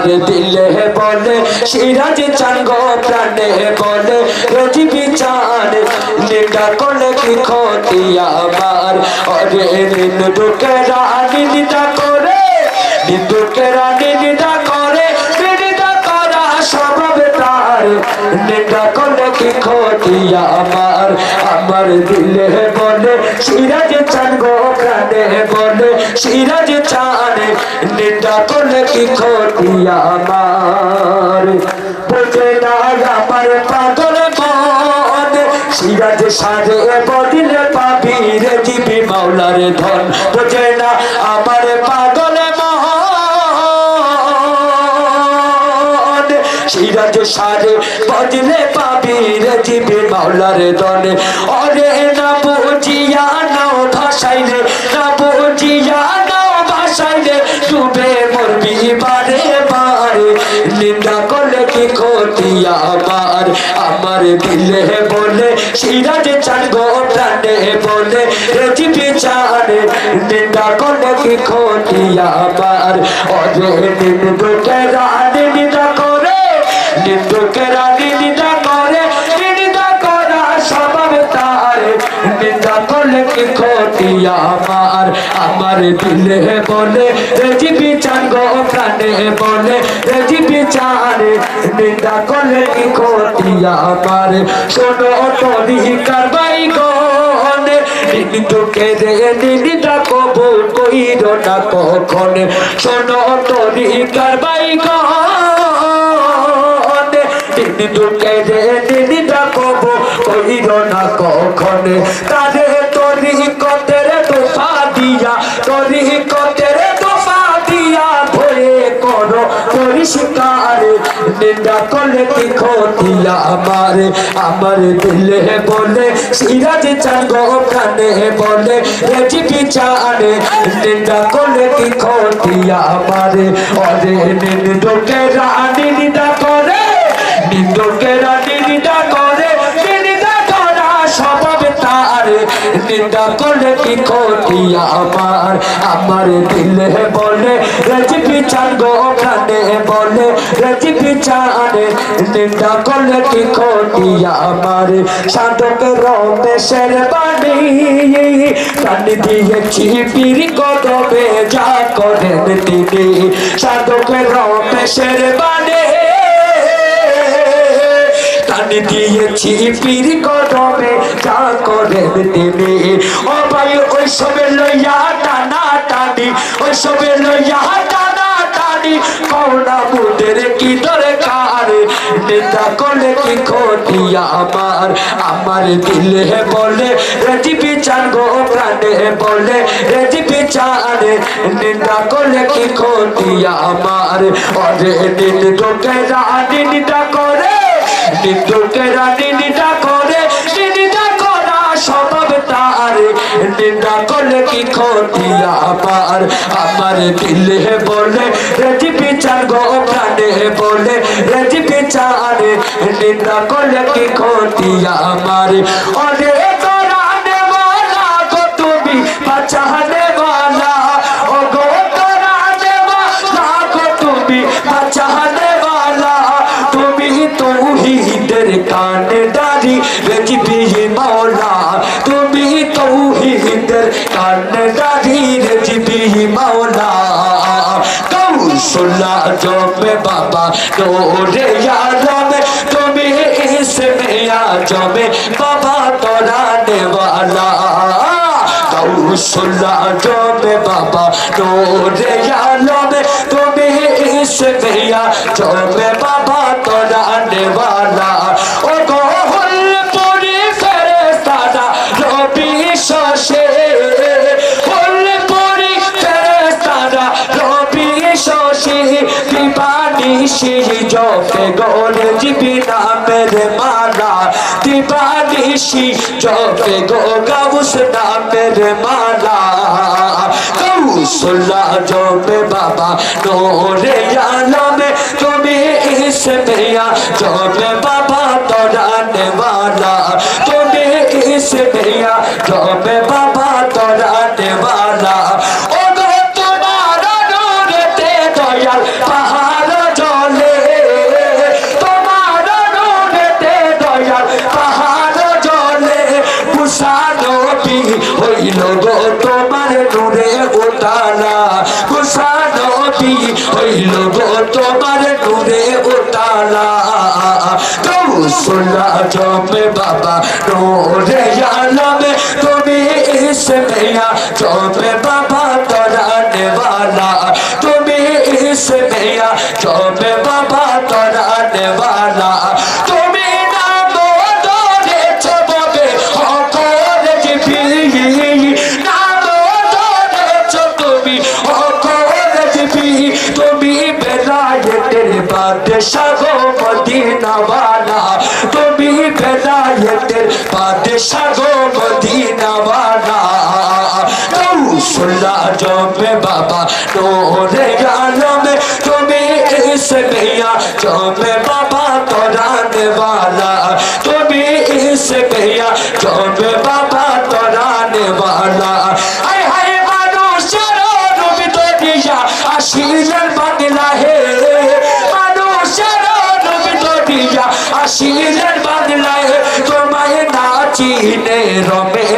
আমার দিলে বলে, সিরাজ চাঙ্গ প্রাণে বলে, রজিবি চান নিন্দা কলে কি ক্ষতি আমার? অরে নিন্দুকে রানী নিন্দা করে নিন্দুকে রানী নিন্দা করে নিন্দা নিন্দা করলে কি ক্ষতি? আমার আমার দিলে বলে, সিরাজ চান গো বলে, সিরাজ চান নিন্দা করলে কি ক্ষতি? আমার বোঝে না আমার পাগল মন। সিরাজ সাজে বদিলে পাবি রে জিবি মাওলার ধন। বোঝে না আমার পাগল সিরাজ সাজে বদিলে পাবি রে জিবি মাওলার ধন অরে না বুঝিয়া নাও ভাসাইলে না বুঝিয়া নাও ভাসাইলে ডুবে মরবি বারে বারে। নিন্দা করলে কি ক্ষতি আমার? আমার দিলে বলে, সিরাজ চান গো প্রাণে বলে রেজিপি চানে। নিন্দা করলে কি ক্ষতি আমার? অজে নিন্দুকে রানী নিন্দা করে নিন্দুকে রানী নিন্দা করে, নিন্দা করা স্বভাব তার। নিন্দা করলে কি ক্ষতি আমার? আমার দিলে বলে রেজিপি চান গো প্রাণে বলে রেজিপি চানে নিন্দা করলে কি ক্ষতি আমার? শোনো তরি কারবাই গনে নিন্দুকে রে নিন্দা কবু কইর না কখন। শোনো তরি কারবাই গনে নিন্দুকে রে নিন্দা কবু কইর না কখন। তারে তরি কতের তোফা দিয়া, তরি কতের তোফা দিয়া ভয়ে করো পরিষ্কার। নিন্দা করলে কি ক্ষতি আমার? আমার দিলে বলে, সিরাজ চান গো প্রাণে বলে রেজিপি চানে? নিন্দা করলে কি ক্ষতি আমার? অরে নিন্দুকে রানী নিন্দা করে। নিন্দুকে রানী, নিন্দা করে নিন্দা করা স্বভাব তার। নিন্দা করলে কি ক্ষতি আমার? আমার দিলে বলে, রেজিপি চান গো প্রাণে বলে, রেজিপি চানে। নিন্দা করলে কি ক্ষতি আমার? সাধক রমেশের বাণী, প্রাণ দিয়েছি পীর কদবে যা করেন তিনি। সাধক রমেশের বাণী দিয়েছি পীর কদমে, যা করেন তিনি। ও ভাই ওই সবে লইয়া টানা টানি ওই সবে লইয়া টানা টানি। কৌনা বুদের কি দরকার? নেতা করলে কি ক্ষতি আমার? আমার দিলে বলে রেজিপি চান গো প্রাণে বলে রেজিপি নিন্দা করলে কি ক্ষতি আমার? অরে নিন্দুকে রানী নিন্দা করে নিন্দুকে রানী নিন্দা করে, নিন্দা করা স্বভাব তার নিন্দা করলে কি ক্ষতি আমার আমার দিলে বলে রেজিপি চান গো প্রাণে বলে রেজিপি চানে নিন্দা করলে কি ক্ষতি আমার গো তুমি বাঁচানে কৌশলা জমে বাবা তোরে আলমে তুমি ইসমে আজমে বাবা তোরা নেওয়ালা কৌশলা জমে বাবা তোরে আলমে তুমি ইসমে আজমে বাবা তোরা নেওয়ালা ও দিবানিশি জপে গো গাউস নামের মালা কৌশলা জপে বাবা নোরে আলমে তুমি ইসমিয়া জপে বাবা তোরা নেওয়ালা তুমি ইসমিয়া জপে বাবা তোরা গৌসুল্লা জমে বাবা নোরে আলমে তুমি ইসমিয়া জমে বাবা তোরা वाला ফুল্লা জমে বাবা নোরে আলমে তুমি ইসমিয়া জমে বাবা তোরা দেওয়ালা তুমি ইসমিয়া জমে বাবা তোরা দেওয়ালা হায় হায় মানুষের রূপ তো দিয়া আসিলেন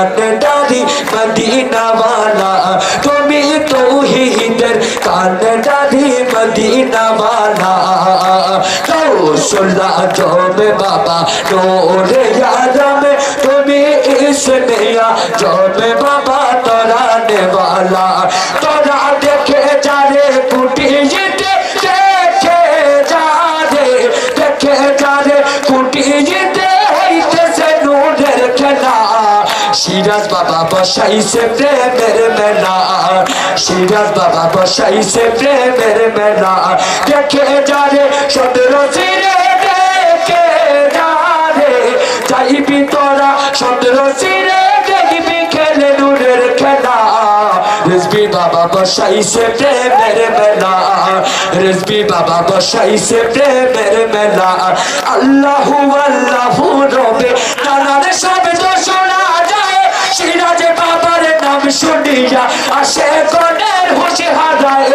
তৌহিদের কান ডালি মদিনা वाला তুমি তৌহিদের কান ডালি মদিনা वाला কৌশলা জমে বাবা নোরে আলমে তুমি ইসমিয়া জমে বাবা তোরানে वाला তোরা সিরাজ বাবা বসাইছে প্রেমের মেলা। সিরাজ বাবা বসাইছে প্রেমের মেলা। দেখে যারে সতেরো সিরে দেখে যারে। চাইবি তোরা সতেরো সিরে দেখবি খেলে নূরের খেলা। রেসবি বাবা বসাইছে প্রেমের মেলা। রেসবি বাবা বসাইছে প্রেমের মেলা। আল্লাহু আল্লাহু রবে, নানার শব্দ সিরাজ বাবার নাম শুনিয়া আসে গনের হুশি হারায়।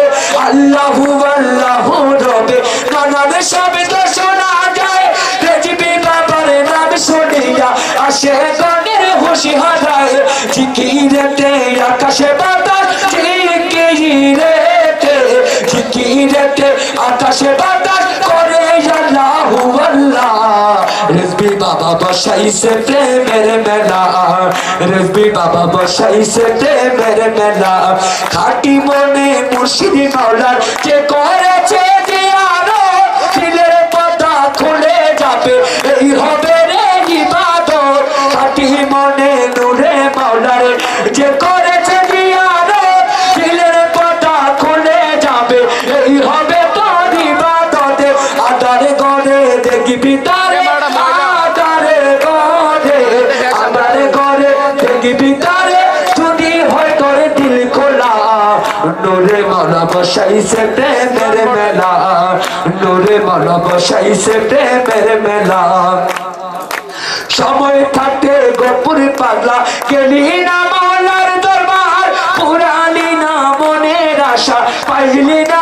আল্লাহু আল্লাহু রবে নানার শব্দ শোনা যায়। রেজবি বাবার নাম শুনিয়া আসে গনের হুশি হারায়। জিকিরেতে আকাশে বাতাস জিকিরেতে জিকিরেতে আকাশে বাতাস রেজবি বাবা বসাইছে প্রেমের মেলা। রেজবি বাবা বসাইছে প্রেমের মেলা। খাটি মনে মুর্শিদি মাওলার যে করেছে দিয়ারো সময় থাকতে গোপুর গেলি না দরবার না মনের আশা, পাইলি না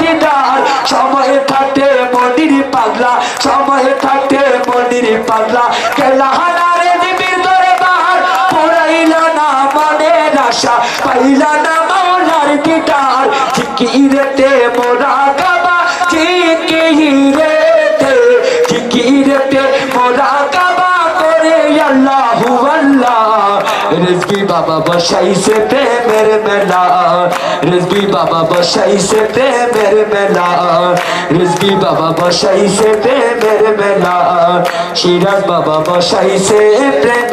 দিদার। সময় থাকতে মন্দির পাগলা, সময় পাগলা গেলা দরবার না মনের আশা, পাইলা না জিকিরতে মোরা গাবা জিকিরতে জিকিরতে মোরা গাবা করে আল্লাহু আল্লাহ। রিজবি বাবা বসাইছে প্রেমের মেলা রিজবি বাবা বসাইছে প্রেমের মেলা রিজবি বাবা বসাইছে প্রেমের মেলা, সিরাজ বাবা বসাইছে প্রেম